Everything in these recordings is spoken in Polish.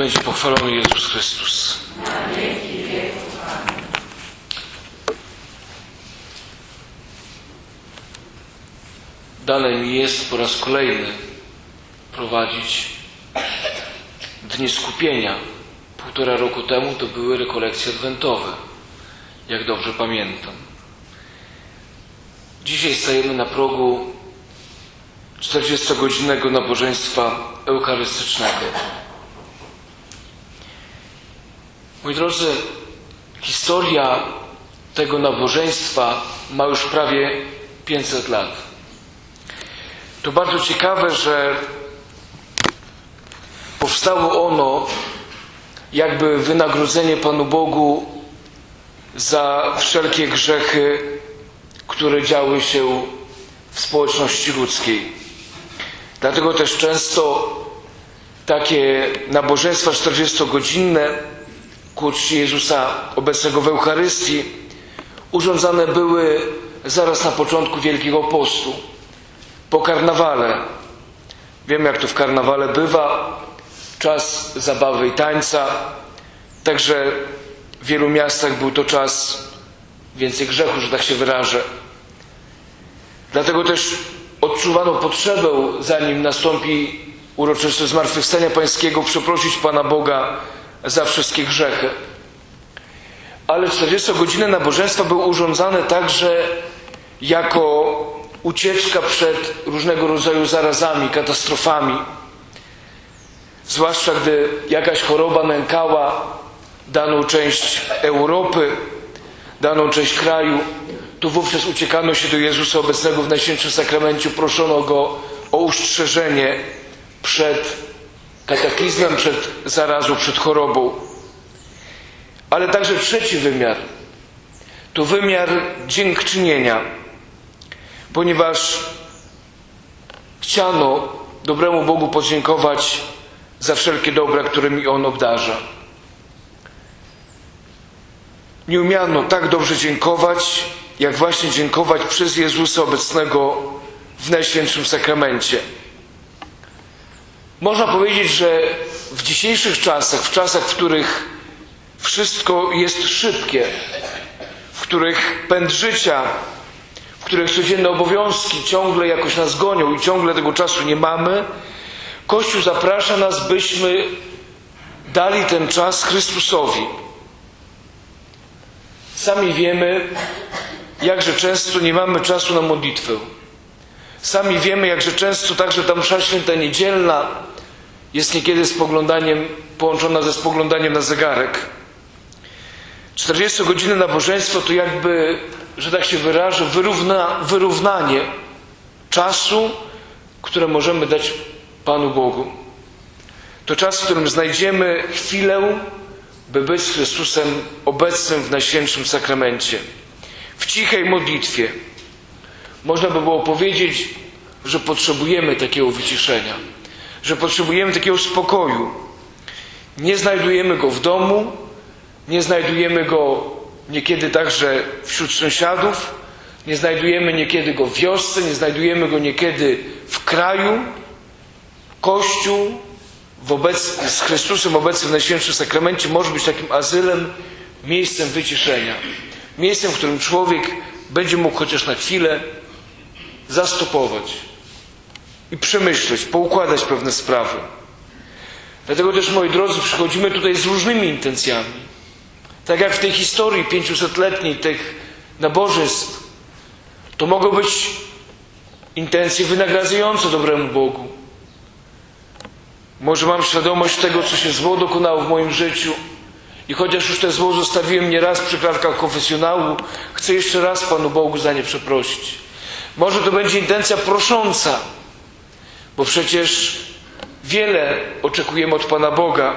będzie pochwalony Jezus Chrystus. Dane mi jest po raz kolejny prowadzić dni skupienia. Półtora roku temu to były rekolekcje adwentowe, jak dobrze pamiętam. Dzisiaj stajemy na progu 40-godzinnego nabożeństwa eucharystycznego. Moi drodzy, historia tego nabożeństwa ma już prawie 500 lat. To bardzo ciekawe, że powstało ono jakby wynagrodzenie Panu Bogu za wszelkie grzechy, które działy się w społeczności ludzkiej. Dlatego też często takie nabożeństwa 40-godzinne ku czci Jezusa obecnego w Eucharystii urządzane były zaraz na początku Wielkiego Postu, po karnawale. Wiem, jak to w karnawale bywa, czas zabawy i tańca, także w wielu miastach był to czas więcej grzechu, że tak się wyrażę. Dlatego też odczuwano potrzebę, zanim nastąpi uroczystość Zmartwychwstania Pańskiego, przeprosić Pana Boga za wszystkie grzechy. Ale 40-godzinne nabożeństwa były urządzane także jako ucieczka przed różnego rodzaju zarazami, katastrofami. Zwłaszcza gdy jakaś choroba nękała daną część Europy, daną część kraju, to wówczas uciekano się do Jezusa obecnego w Najświętszym Sakramencie, proszono Go o ustrzeżenie przed kataklizmem, przed zarazą, przed chorobą. Ale także trzeci wymiar to wymiar dziękczynienia, ponieważ chciano dobremu Bogu podziękować za wszelkie dobra, którymi On obdarza. Nie umiano tak dobrze dziękować, jak właśnie dziękować przez Jezusa obecnego w Najświętszym Sakramencie. Można powiedzieć, że w dzisiejszych czasach, w czasach, w których wszystko jest szybkie, w których pęd życia, w których codzienne obowiązki ciągle jakoś nas gonią i ciągle tego czasu nie mamy, Kościół zaprasza nas, byśmy dali ten czas Chrystusowi. Sami wiemy, jakże często nie mamy czasu na modlitwę. Sami wiemy, jakże często także ta msza święta niedzielna jest niekiedy spoglądaniem, połączona ze spoglądaniem na zegarek. 40 godziny nabożeństwo to jakby, że tak się wyrażę, wyrówna, wyrównanie czasu, które możemy dać Panu Bogu. To czas, w którym znajdziemy chwilę, by być z Chrystusem obecnym w Najświętszym Sakramencie. W cichej modlitwie. Można by było powiedzieć, że potrzebujemy takiego wyciszenia, że potrzebujemy takiego spokoju. Nie znajdujemy go w domu, nie znajdujemy go niekiedy także wśród sąsiadów, nie znajdujemy niekiedy go w wiosce, nie znajdujemy go niekiedy w kraju. Kościół wobec, z Chrystusem obecny w Najświętszym Sakramencie może być takim azylem, miejscem wyciszenia. Miejscem, w którym człowiek będzie mógł chociaż na chwilę zastopować i przemyśleć, poukładać pewne sprawy. Dlatego też, moi drodzy, przychodzimy tutaj z różnymi intencjami. Tak jak w tej historii 500-letniej tych nabożeństw, to mogą być intencje wynagradzające dobremu Bogu. Może mam świadomość tego, co się zło dokonało w moim życiu i chociaż już te zło zostawiłem nieraz przy klatkach konfesjonału, chcę jeszcze raz Panu Bogu za nie przeprosić. Może to będzie intencja prosząca, bo przecież wiele oczekujemy od Pana Boga.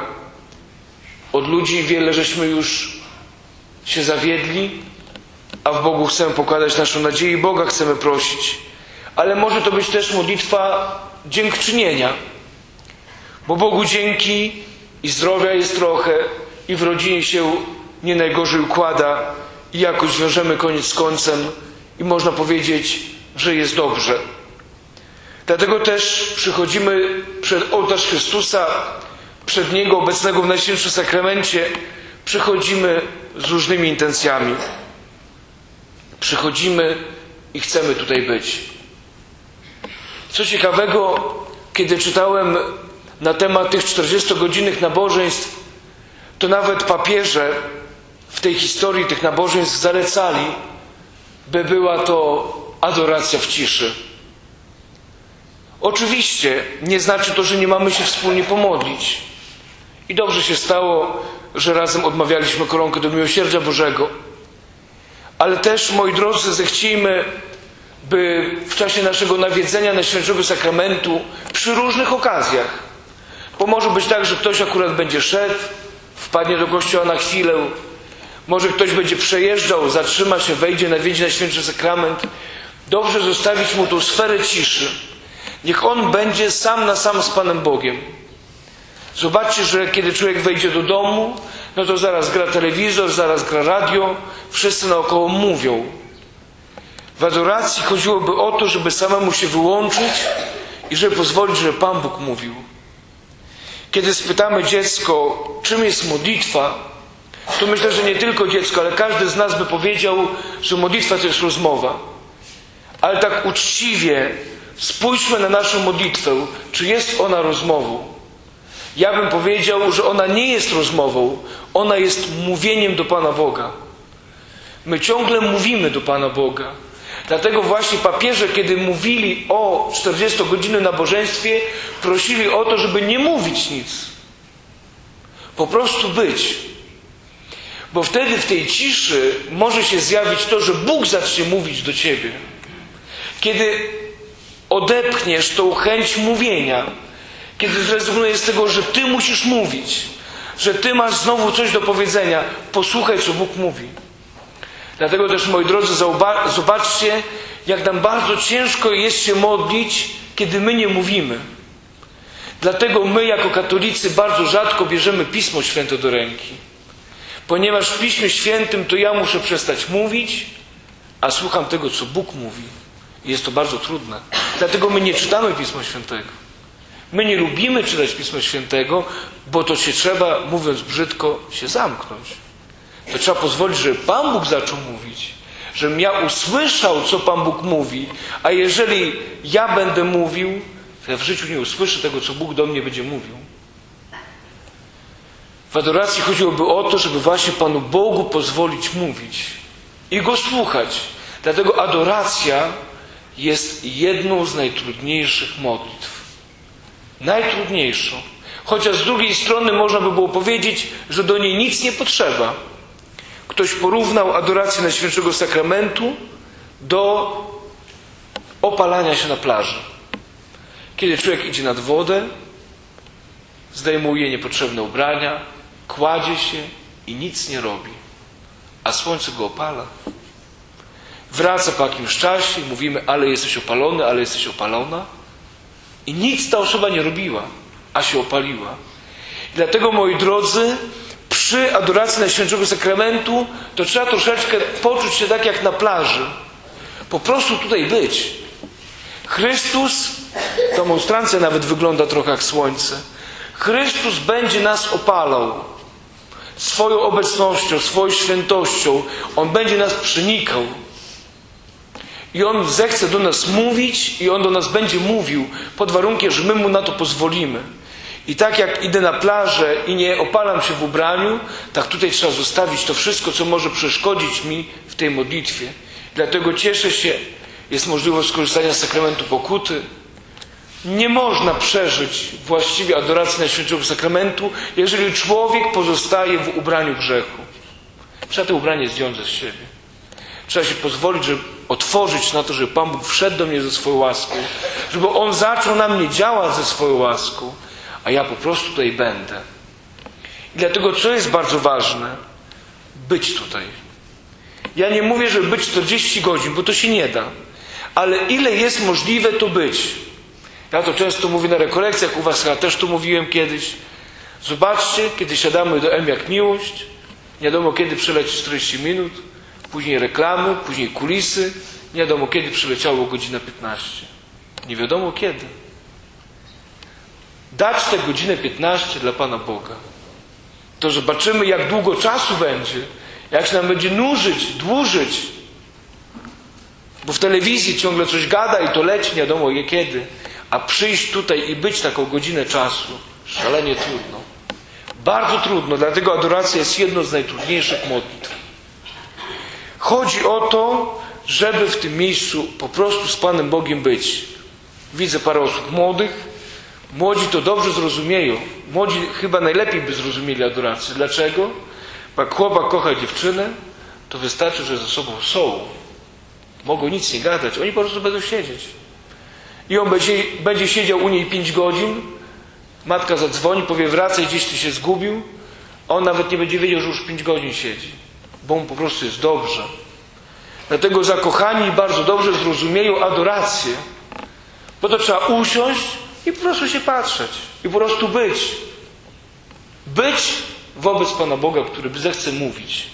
Od ludzi wiele żeśmy już się zawiedli, a w Bogu chcemy pokładać naszą nadzieję i Boga chcemy prosić. Ale może to być też modlitwa dziękczynienia, bo Bogu dzięki i zdrowia jest trochę, i w rodzinie się nie najgorzej układa, i jakoś wiążemy koniec z końcem, i można powiedzieć, że jest dobrze. Dlatego też przychodzimy przed ołtarz Chrystusa przed Niego obecnego w Najświętszym Sakramencie przychodzimy z różnymi intencjami. Przychodzimy i chcemy tutaj być. Co ciekawego, kiedy czytałem na temat tych 40-godzinnych nabożeństw, to nawet papieże w tej historii tych nabożeństw zalecali, by była to adoracja w ciszy. Oczywiście nie znaczy to, że nie mamy się wspólnie pomodlić. I dobrze się stało, że razem odmawialiśmy koronkę do miłosierdzia Bożego. Ale też, moi drodzy, zechcijmy, by w czasie naszego nawiedzenia Najświętszego Sakramentu przy różnych okazjach, bo może być tak, że ktoś akurat będzie szedł, wpadnie do kościoła na chwilę, może ktoś będzie przejeżdżał, zatrzyma się, wejdzie, nawiedzie Najświętszy Sakrament. Dobrze zostawić mu tą sferę ciszy. Niech on będzie sam na sam z Panem Bogiem. Zobaczcie, że kiedy człowiek wejdzie do domu, no to zaraz gra telewizor, zaraz gra radio, wszyscy naokoło mówią. W adoracji chodziłoby o to, żeby samemu się wyłączyć i żeby pozwolić, żeby Pan Bóg mówił. Kiedy spytamy dziecko, czym jest modlitwa, to myślę, że nie tylko dziecko, ale każdy z nas by powiedział, że modlitwa to jest rozmowa. Ale tak uczciwie spójrzmy na naszą modlitwę, czy jest ona rozmową. Ja bym powiedział, że ona nie jest rozmową, ona jest mówieniem do Pana Boga. My ciągle mówimy do Pana Boga. Dlatego właśnie papieże, kiedy mówili o 40-godzinnym nabożeństwie, prosili o to, żeby nie mówić nic. Po prostu być. Bo wtedy w tej ciszy może się zjawić to, że Bóg zacznie mówić do ciebie. Kiedy odepchniesz tą chęć mówienia, kiedy zrezygnujesz z tego, że ty musisz mówić, że ty masz znowu coś do powiedzenia, posłuchaj, co Bóg mówi. Dlatego też, moi drodzy, zobaczcie, jak nam bardzo ciężko jest się modlić, kiedy my nie mówimy. Dlatego my, jako katolicy, bardzo rzadko bierzemy Pismo Święte do ręki. Ponieważ w Piśmie Świętym to ja muszę przestać mówić, a słucham tego, co Bóg mówi. I jest to bardzo trudne. Dlatego my nie czytamy Pisma Świętego. My nie lubimy czytać Pisma Świętego, bo to się trzeba, mówiąc brzydko, się zamknąć. To trzeba pozwolić, żeby Pan Bóg zaczął mówić. Żebym ja usłyszał, co Pan Bóg mówi, a jeżeli ja będę mówił, to ja w życiu nie usłyszę tego, co Bóg do mnie będzie mówił. W adoracji chodziłoby o to, żeby właśnie Panu Bogu pozwolić mówić i Go słuchać. Dlatego adoracja jest jedną z najtrudniejszych modlitw. Najtrudniejszą. Chociaż z drugiej strony można by było powiedzieć, że do niej nic nie potrzeba. Ktoś porównał adorację Najświętszego Sakramentu do opalania się na plaży. Kiedy człowiek idzie nad wodę, zdejmuje niepotrzebne ubrania, kładzie się i nic nie robi, a słońce go opala. Wraca po jakimś czasie i mówimy, ale jesteś opalony, ale jesteś opalona. I nic ta osoba nie robiła, a się opaliła. I dlatego, moi drodzy, przy adoracji Najświętszego Sakramentu to trzeba troszeczkę poczuć się tak jak na plaży. Po prostu tutaj być. Chrystus, ta monstrancja nawet wygląda trochę jak słońce. Chrystus będzie nas opalał swoją obecnością, swoją świętością. On będzie nas przenikał. I On zechce do nas mówić i On do nas będzie mówił pod warunkiem, że my Mu na to pozwolimy. I tak jak idę na plażę i nie opalam się w ubraniu, tak tutaj trzeba zostawić to wszystko, co może przeszkodzić mi w tej modlitwie. Dlatego cieszę się, jest możliwość skorzystania z sakramentu pokuty. Nie można przeżyć właściwie adoracji Najświętszego Sakramentu, jeżeli człowiek pozostaje w ubraniu grzechu. Trzeba to ubranie zdjąć ze siebie. Trzeba się pozwolić, żeby otworzyć na to, żeby Pan Bóg wszedł do mnie ze swoją łaską, żeby On zaczął na mnie działać ze swoją łaską, a ja po prostu tutaj będę. I dlatego, co jest bardzo ważne, być tutaj. Ja nie mówię, żeby być 40 godzin, bo to się nie da. Ale ile jest możliwe, to być. Ja to często mówię na rekolekcjach, u Was ja też tu mówiłem kiedyś. Zobaczcie, kiedy siadamy do M jak miłość, nie wiadomo kiedy przeleci 40 minut, później reklamy, później kulisy, nie wiadomo kiedy przyleciało godzina 15. Nie wiadomo kiedy. dać tę godzinę 15 dla Pana Boga. To zobaczymy, jak długo czasu będzie, jak się nam będzie nużyć, dłużyć. Bo w telewizji ciągle coś gada i to leci, nie wiadomo kiedy. A przyjść tutaj i być taką godzinę czasu, szalenie trudno. Bardzo trudno, dlatego adoracja jest jedną z najtrudniejszych modlitw. Chodzi o to, żeby w tym miejscu po prostu z Panem Bogiem być. Widzę parę osób młodych. Młodzi to dobrze zrozumieją. Młodzi chyba najlepiej by zrozumieli adorację. Dlaczego? Bo jak chłopak kocha dziewczynę, to wystarczy, że ze sobą są. Mogą nic nie gadać, oni po prostu będą siedzieć. I on będzie, będzie siedział u niej 5 godzin, matka zadzwoni, powie wracaj, gdzieś ty się zgubił, on nawet nie będzie wiedział, że już 5 godzin siedzi, bo mu po prostu jest dobrze. Dlatego zakochani bardzo dobrze zrozumieją adorację, bo to trzeba usiąść i po prostu się patrzeć, i po prostu być. Być wobec Pana Boga, który zechce mówić.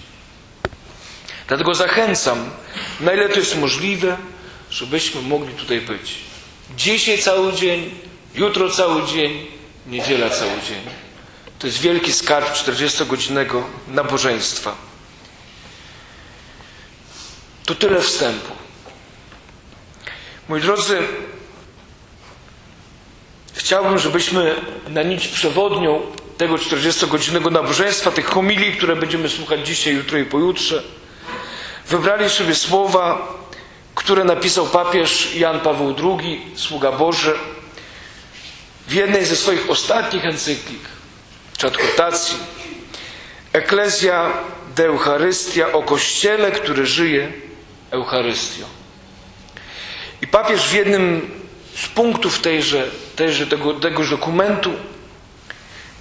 Dlatego zachęcam, na ile to jest możliwe, żebyśmy mogli tutaj być. Dzisiaj cały dzień, jutro cały dzień, niedziela cały dzień. To jest wielki skarb 40-godzinnego nabożeństwa. To tyle wstępu. Moi drodzy, chciałbym, żebyśmy na nić przewodnią tego 40-godzinnego nabożeństwa, tych homilii, które będziemy słuchać dzisiaj, jutro i pojutrze, wybrali sobie słowa, które napisał papież Jan Paweł II, sługa Boży, w jednej ze swoich ostatnich encyklik, czy Ecclesia de Eucharystia o Kościele, który żyje Eucharystią. I papież w jednym z punktów tejże, tejże tego, tegoż dokumentu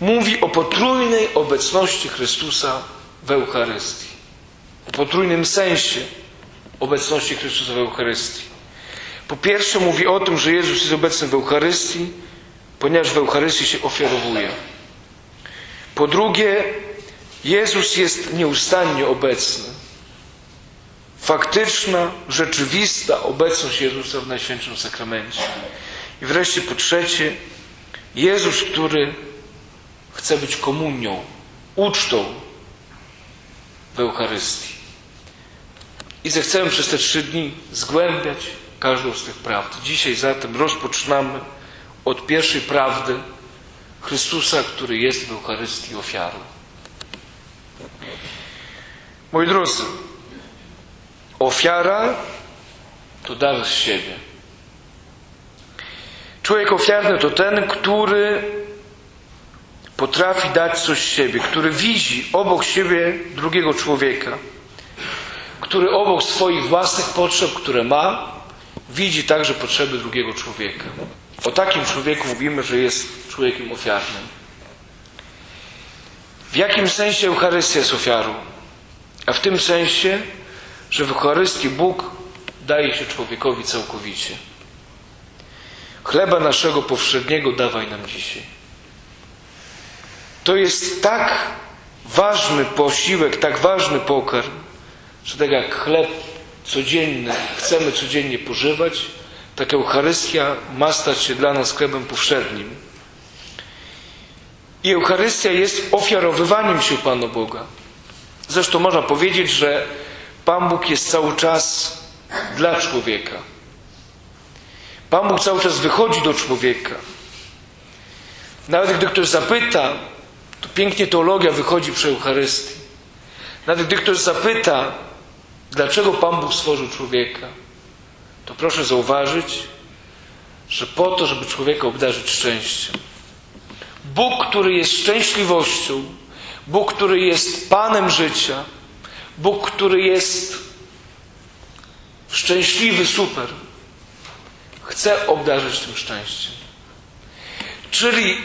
mówi o potrójnej obecności Chrystusa w Eucharystii. O potrójnym sensie obecności Chrystusa w Eucharystii. Po pierwsze mówi o tym, że Jezus jest obecny w Eucharystii, ponieważ w Eucharystii się ofiarowuje. Po drugie, Jezus jest nieustannie obecny. Faktyczna, rzeczywista obecność Jezusa w Najświętszym Sakramencie. I wreszcie po trzecie, Jezus, który chce być komunią, ucztą w Eucharystii. I zechcemy przez te trzy dni zgłębiać każdą z tych prawd. Dzisiaj zatem rozpoczynamy od pierwszej prawdy Chrystusa, który jest w Eucharystii ofiarą. Moi drodzy, ofiara to dar z siebie. Człowiek ofiarny to ten, który potrafi dać coś z siebie, który widzi obok siebie drugiego człowieka, który obok swoich własnych potrzeb, które ma, widzi także potrzeby drugiego człowieka. O takim człowieku mówimy, że jest człowiekiem ofiarnym. W jakim sensie Eucharystia jest ofiarą? A w tym sensie, że w Eucharystii Bóg daje się człowiekowi całkowicie. Chleba naszego powszedniego dawaj nam dzisiaj. To jest tak ważny posiłek, tak ważny pokarm, że tak jak chleb codzienny chcemy codziennie pożywać, tak Eucharystia ma stać się dla nas chlebem powszednim. I Eucharystia jest ofiarowywaniem się Panu Boga. Zresztą można powiedzieć, że Pan Bóg jest cały czas dla człowieka. Pan Bóg cały czas wychodzi do człowieka. Nawet gdy ktoś zapyta, to pięknie teologia wychodzi przy Eucharystii. Nawet gdy ktoś zapyta, dlaczego Pan Bóg stworzył człowieka, to proszę zauważyć, że po to, żeby człowieka obdarzyć szczęściem. Bóg, który jest szczęśliwością, Bóg, który jest Panem życia, Bóg, który jest szczęśliwy, super, chce obdarzyć tym szczęściem. Czyli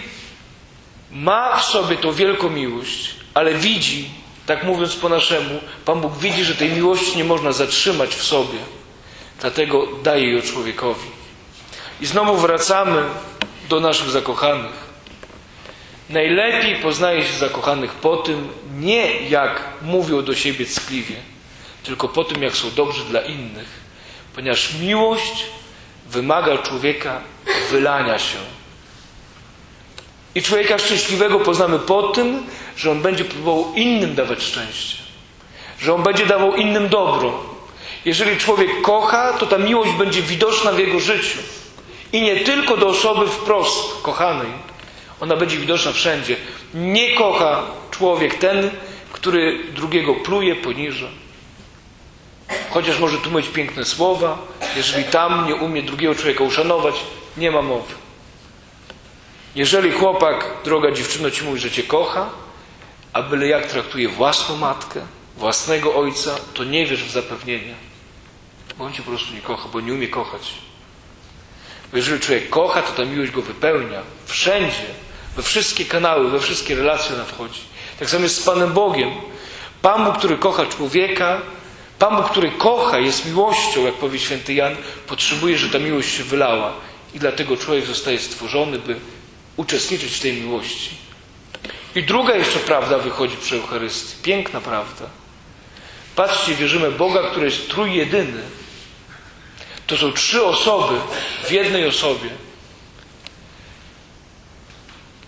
ma w sobie tą wielką miłość, ale widzi, tak mówiąc po naszemu, Pan Bóg widzi, że tej miłości nie można zatrzymać w sobie. Dlatego daje ją człowiekowi. I znowu wracamy do naszych zakochanych. Najlepiej poznaje się zakochanych po tym, nie jak mówią do siebie ckliwie, tylko po tym, jak są dobrzy dla innych. Ponieważ miłość wymaga człowieka wylania się. I człowieka szczęśliwego poznamy po tym, że on będzie próbował innym dawać szczęście, że on będzie dawał innym dobro. Jeżeli człowiek kocha, to ta miłość będzie widoczna w jego życiu. I nie tylko do osoby wprost kochanej. Ona będzie widoczna wszędzie. Nie kocha człowiek ten, który drugiego pluje, poniża. Chociaż może tu mieć piękne słowa, jeżeli tam nie umie drugiego człowieka uszanować, nie ma mowy. Jeżeli chłopak, droga dziewczyno, ci mówi, że cię kocha, a byle jak traktuje własną matkę, własnego ojca, to nie wiesz w zapewnienia. Bo on cię po prostu nie kocha, bo nie umie kochać. Jeżeli człowiek kocha, to ta miłość go wypełnia. Wszędzie, we wszystkie kanały, we wszystkie relacje ona wchodzi. Tak samo jest z Panem Bogiem. Pan Bóg, który kocha człowieka, Pan Bóg, który kocha, jest miłością, jak powie święty Jan, potrzebuje, że ta miłość się wylała. I dlatego człowiek zostaje stworzony, by uczestniczyć w tej miłości. I druga jeszcze prawda wychodzi przy Eucharystii. Piękna prawda. Patrzcie, wierzymy Boga, który jest trójjedyny. To są trzy osoby w jednej osobie.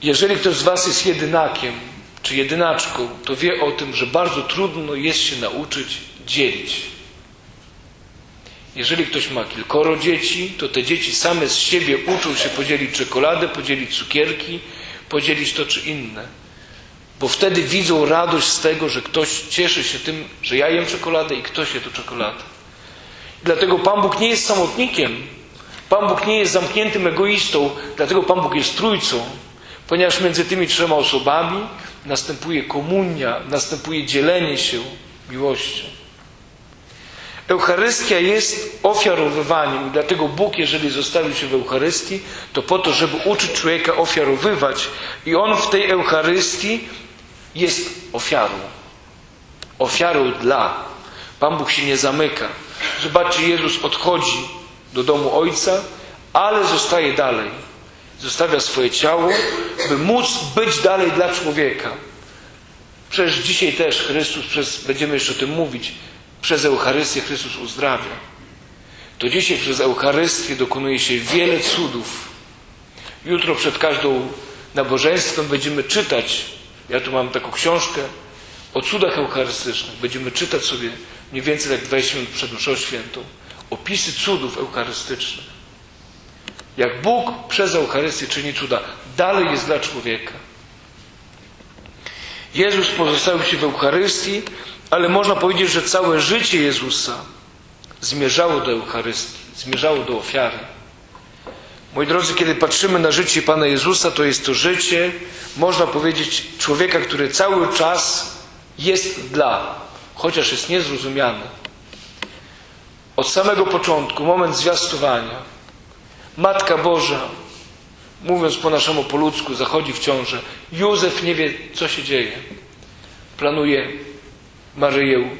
Jeżeli ktoś z Was jest jedynakiem, czy jedynaczką, to wie o tym, że bardzo trudno jest się nauczyć dzielić. Jeżeli ktoś ma kilkoro dzieci, to te dzieci same z siebie uczą się podzielić czekoladę, podzielić cukierki, podzielić to czy inne. Bo wtedy widzą radość z tego, że ktoś cieszy się tym, że ja jem czekoladę i ktoś je tu czekoladę. Dlatego Pan Bóg nie jest samotnikiem. Pan Bóg nie jest zamkniętym egoistą, dlatego Pan Bóg jest trójcą. Ponieważ między tymi trzema osobami następuje komunia, następuje dzielenie się miłością. Eucharystia jest ofiarowywaniem dlatego Bóg, jeżeli zostawił się w Eucharystii, to po to, żeby uczyć człowieka ofiarowywać i On w tej Eucharystii jest ofiarą. Ofiarą dla. Pan Bóg się nie zamyka. Zobaczcie, Jezus odchodzi do domu Ojca, ale zostaje dalej. Zostawia swoje ciało, by móc być dalej dla człowieka. Przecież dzisiaj też Chrystus, przez, będziemy jeszcze o tym mówić, przez Eucharystię Chrystus uzdrawia. To dzisiaj przez Eucharystię dokonuje się wiele cudów. Jutro przed każdą nabożeństwem będziemy czytać, ja tu mam taką książkę o cudach eucharystycznych. Będziemy czytać sobie mniej więcej jak 20 minut przed mszą świętą opisy cudów eucharystycznych. Jak Bóg przez Eucharystię czyni cuda, dalej jest dla człowieka. Jezus pozostawił się w Eucharystii, ale można powiedzieć, że całe życie Jezusa zmierzało do Eucharystii, zmierzało do ofiary. Moi drodzy, kiedy patrzymy na życie Pana Jezusa, to jest to życie, można powiedzieć, człowieka, który cały czas jest dla, chociaż jest niezrozumiany. Od samego początku, moment zwiastowania, Matka Boża, mówiąc po naszemu po ludzku, zachodzi w ciążę. Józef nie wie, co się dzieje. Planuje Maryję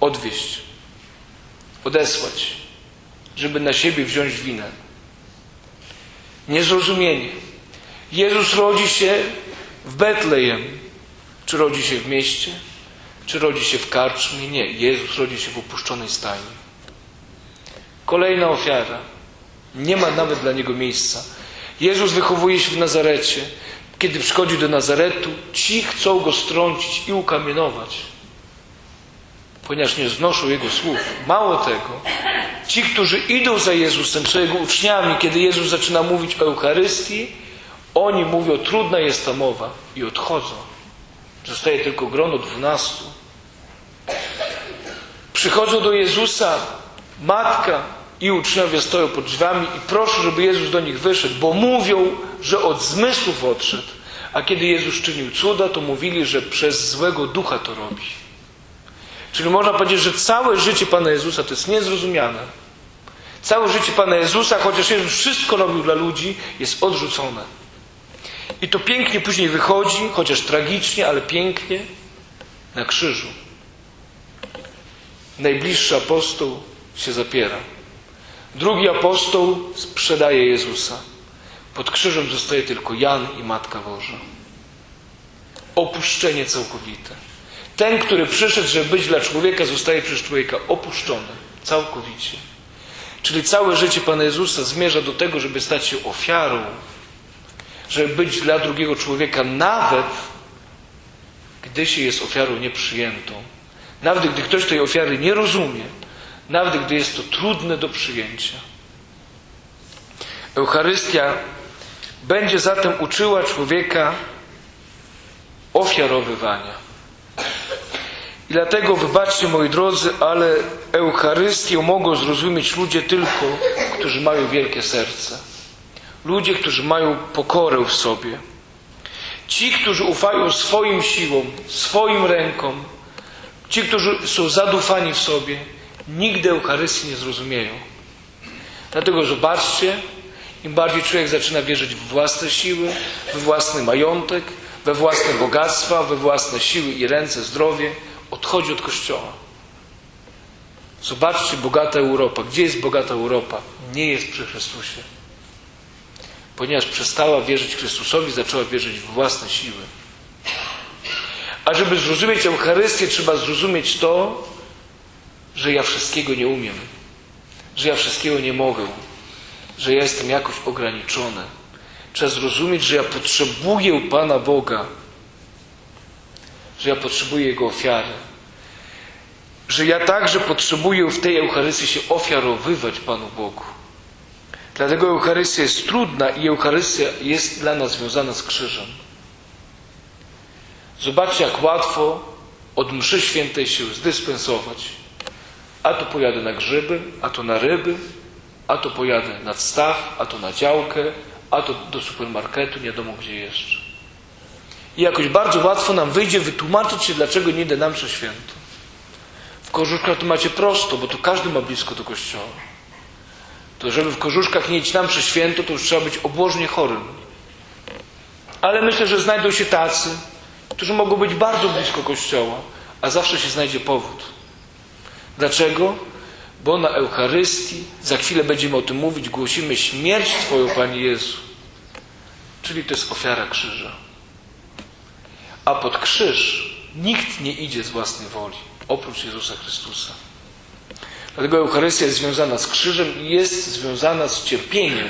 odwieźć, odesłać, żeby na siebie wziąć winę. Niezrozumienie. Jezus rodzi się w Betlejem. Czy rodzi się w mieście? Czy rodzi się w karczmie? Nie. Jezus rodzi się w opuszczonej stajni. Kolejna ofiara. Nie ma nawet dla niego miejsca. Jezus wychowuje się w Nazarecie. Kiedy przychodzi do Nazaretu, ci chcą go strącić i ukamienować, ponieważ nie znoszą jego słów. Mało tego, ci, którzy idą za Jezusem, są jego uczniami, kiedy Jezus zaczyna mówić o Eucharystii, oni mówią, trudna jest ta mowa i odchodzą. Zostaje tylko grono dwunastu. Przychodzą do Jezusa, matka, i uczniowie stoją pod drzwiami i proszą, żeby Jezus do nich wyszedł, bo mówią, że od zmysłów odszedł. A kiedy Jezus czynił cuda, to mówili, że przez złego ducha to robi. Czyli można powiedzieć, że całe życie Pana Jezusa to jest niezrozumiane. Całe życie Pana Jezusa, chociaż Jezus wszystko robił dla ludzi, jest odrzucone. I to pięknie później wychodzi, chociaż tragicznie, ale pięknie, na krzyżu. Najbliższy apostoł się zapiera. Drugi apostoł sprzedaje Jezusa. Pod krzyżem zostaje tylko Jan i Matka Boża. Opuszczenie całkowite. Ten, który przyszedł, żeby być dla człowieka, zostaje przez człowieka opuszczony całkowicie. Czyli całe życie Pana Jezusa zmierza do tego, żeby stać się ofiarą, żeby być dla drugiego człowieka, nawet gdy się jest ofiarą nieprzyjętą, nawet gdy ktoś tej ofiary nie rozumie, nawet gdy jest to trudne do przyjęcia. Eucharystia będzie zatem uczyła człowieka ofiarowywania. I dlatego, wybaczcie moi drodzy, ale Eucharystię mogą zrozumieć ludzie tylko, którzy mają wielkie serce. Ludzie, którzy mają pokorę w sobie. Ci, którzy ufają swoim siłom, swoim rękom, ci, którzy są zadufani w sobie, nigdy Eucharystii nie zrozumieją. Dlatego zobaczcie, im bardziej człowiek zaczyna wierzyć w własne siły, we własny majątek, we własne bogactwa, we własne siły i ręce, zdrowie, odchodzi od Kościoła. Zobaczcie, bogata Europa. Gdzie jest bogata Europa? Nie jest przy Chrystusie. Ponieważ przestała wierzyć Chrystusowi, zaczęła wierzyć w własne siły. A żeby zrozumieć Eucharystię, trzeba zrozumieć to, że ja wszystkiego nie umiem, że ja wszystkiego nie mogę, że ja jestem jakoś ograniczony. Trzeba zrozumieć, że ja potrzebuję Pana Boga, że ja potrzebuję Jego ofiary, że ja także potrzebuję w tej Eucharystii się ofiarowywać Panu Bogu. Dlatego Eucharystia jest trudna i Eucharystia jest dla nas związana z krzyżem. Zobaczcie, jak łatwo od mszy świętej się zdyspensować. A to pojadę na grzyby, a to na ryby, a to pojadę nad staw, a to na działkę, a to do supermarketu, nie wiadomo gdzie jeszcze. I jakoś bardzo łatwo nam wyjdzie wytłumaczyć się, dlaczego nie idę na mszę świętą. W Korzuszkach to macie prosto, bo to każdy ma blisko do kościoła. To żeby w Korzuszkach nie iść na mszę świętą, to już trzeba być obłożnie chorym. Ale myślę, że znajdą się tacy, którzy mogą być bardzo blisko kościoła, a zawsze się znajdzie powód. Dlaczego? Bo na Eucharystii, za chwilę będziemy o tym mówić, głosimy śmierć Twoją, Panie Jezu. Czyli to jest ofiara krzyża. A pod krzyż nikt nie idzie z własnej woli, oprócz Jezusa Chrystusa. Dlatego Eucharystia jest związana z krzyżem i jest związana z cierpieniem.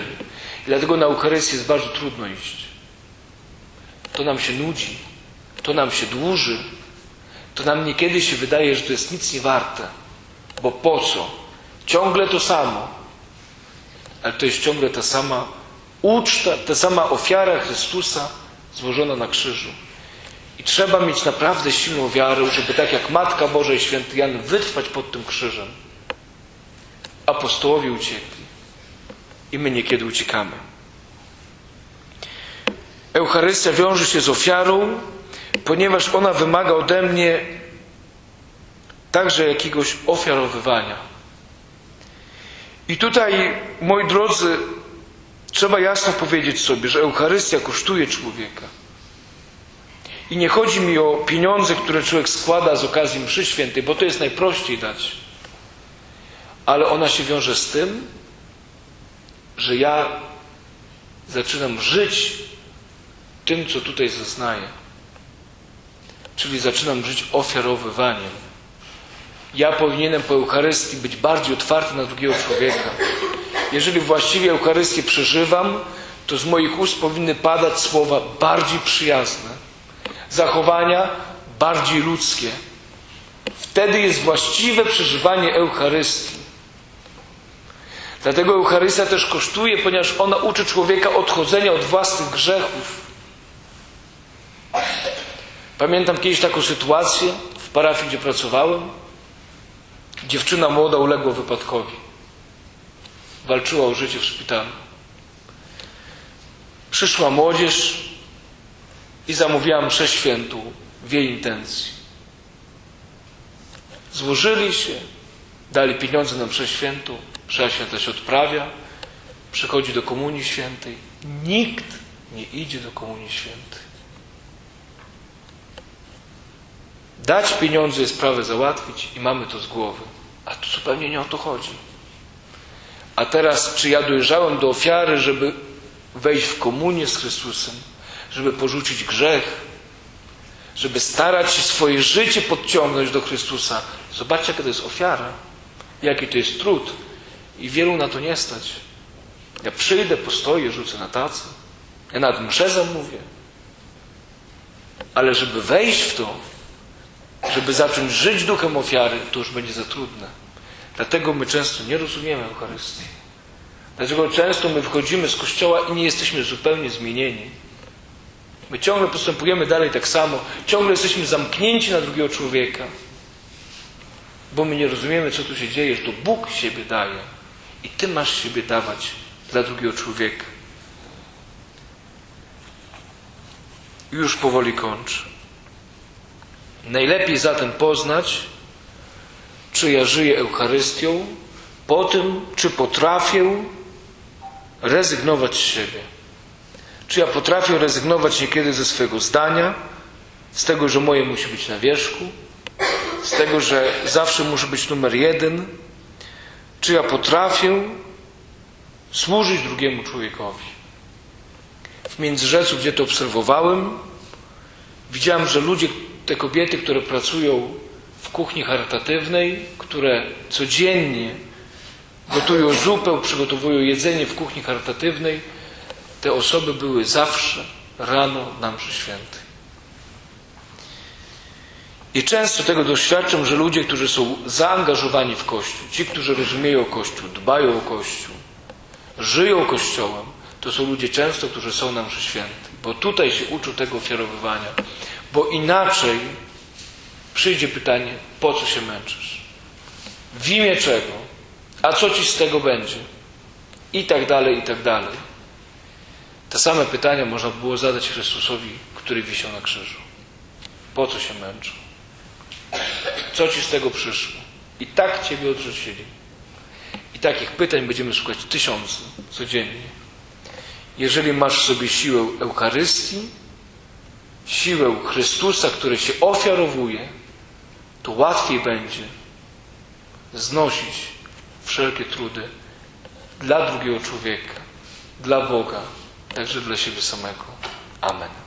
I dlatego na Eucharystię jest bardzo trudno iść. To nam się nudzi, to nam się dłuży, to nam niekiedy się wydaje, że to jest nic nie warte. Bo po co? Ciągle to samo. Ale to jest ciągle ta sama uczta, ta sama ofiara Chrystusa złożona na krzyżu. I trzeba mieć naprawdę silną wiarę, żeby tak jak Matka Boża i Święty Jan wytrwać pod tym krzyżem. Apostołowie uciekli. I my niekiedy uciekamy. Eucharystia wiąże się z ofiarą, ponieważ ona wymaga ode mnie także jakiegoś ofiarowywania. I tutaj, moi drodzy, trzeba jasno powiedzieć sobie, że Eucharystia kosztuje człowieka. I nie chodzi mi o pieniądze, które człowiek składa z okazji mszy świętej, bo to jest najprościej dać. Ale ona się wiąże z tym, że ja zaczynam żyć tym, co tutaj zeznaję. Czyli zaczynam żyć ofiarowywaniem. Ja powinienem po Eucharystii być bardziej otwarty na drugiego człowieka. Jeżeli właściwie Eucharystię przeżywam, to z moich ust powinny padać słowa bardziej przyjazne, zachowania bardziej ludzkie. Wtedy jest właściwe przeżywanie Eucharystii. Dlatego Eucharystia też kosztuje, ponieważ ona uczy człowieka odchodzenia od własnych grzechów. Pamiętam kiedyś taką sytuację w parafii, gdzie pracowałem. Dziewczyna młoda uległa wypadkowi. Walczyła o życie w szpitalu. Przyszła młodzież i zamówiła mszę świętą w jej intencji. Złożyli się, dali pieniądze na mszę świętą, msza święta się odprawia, przychodzi do Komunii Świętej. Nikt nie idzie do Komunii Świętej. Dać pieniądze, sprawę załatwić i mamy to z głowy. A tu zupełnie nie o to chodzi. A teraz, czy ja dojrzałem do ofiary, żeby wejść w komunię z Chrystusem, żeby porzucić grzech, żeby starać się swoje życie podciągnąć do Chrystusa. Zobaczcie, jaka to jest ofiara, jaki to jest trud. I wielu na to nie stać. Ja przyjdę, postoję, rzucę na tacy. Ja nad mszę zamówię. Ale żeby wejść w to, żeby zacząć żyć duchem ofiary, to już będzie za trudne. Dlatego my często nie rozumiemy Eucharystii. Dlatego często my wchodzimy z kościoła i nie jesteśmy zupełnie zmienieni. My ciągle postępujemy dalej tak samo, ciągle jesteśmy zamknięci na drugiego człowieka, bo my nie rozumiemy, co tu się dzieje, że to Bóg siebie daje i Ty masz siebie dawać dla drugiego człowieka. Już powoli kończę. Najlepiej zatem poznać, czy ja żyję Eucharystią, po tym, czy potrafię rezygnować z siebie. Czy ja potrafię rezygnować niekiedy ze swojego zdania, z tego, że moje musi być na wierzchu, z tego, że zawsze muszę być numer jeden. Czy ja potrafię służyć drugiemu człowiekowi. W Międzyrzecu, gdzie to obserwowałem, widziałem, że ludzie, te kobiety, które pracują w kuchni charytatywnej, które codziennie gotują zupę, przygotowują jedzenie w kuchni charytatywnej, te osoby były zawsze rano na mszy świętej. I często tego doświadczam, że ludzie, którzy są zaangażowani w Kościół, ci, którzy rozumieją Kościół, dbają o Kościół, żyją Kościołem, to są ludzie często, którzy są na mszy świętej. Bo tutaj się uczą tego ofiarowywania. Bo inaczej przyjdzie pytanie, po co się męczysz? W imię czego? A co ci z tego będzie? I tak dalej, i tak dalej. Te same pytania można było zadać Chrystusowi, który wisiał na krzyżu. Po co się męczył? Co ci z tego przyszło? I tak ciebie odrzucili. I takich pytań będziemy szukać tysiące codziennie. Jeżeli masz w sobie siłę Eucharystii, siłę Chrystusa, który się ofiarowuje, to łatwiej będzie znosić wszelkie trudy dla drugiego człowieka, dla Boga, także dla siebie samego. Amen.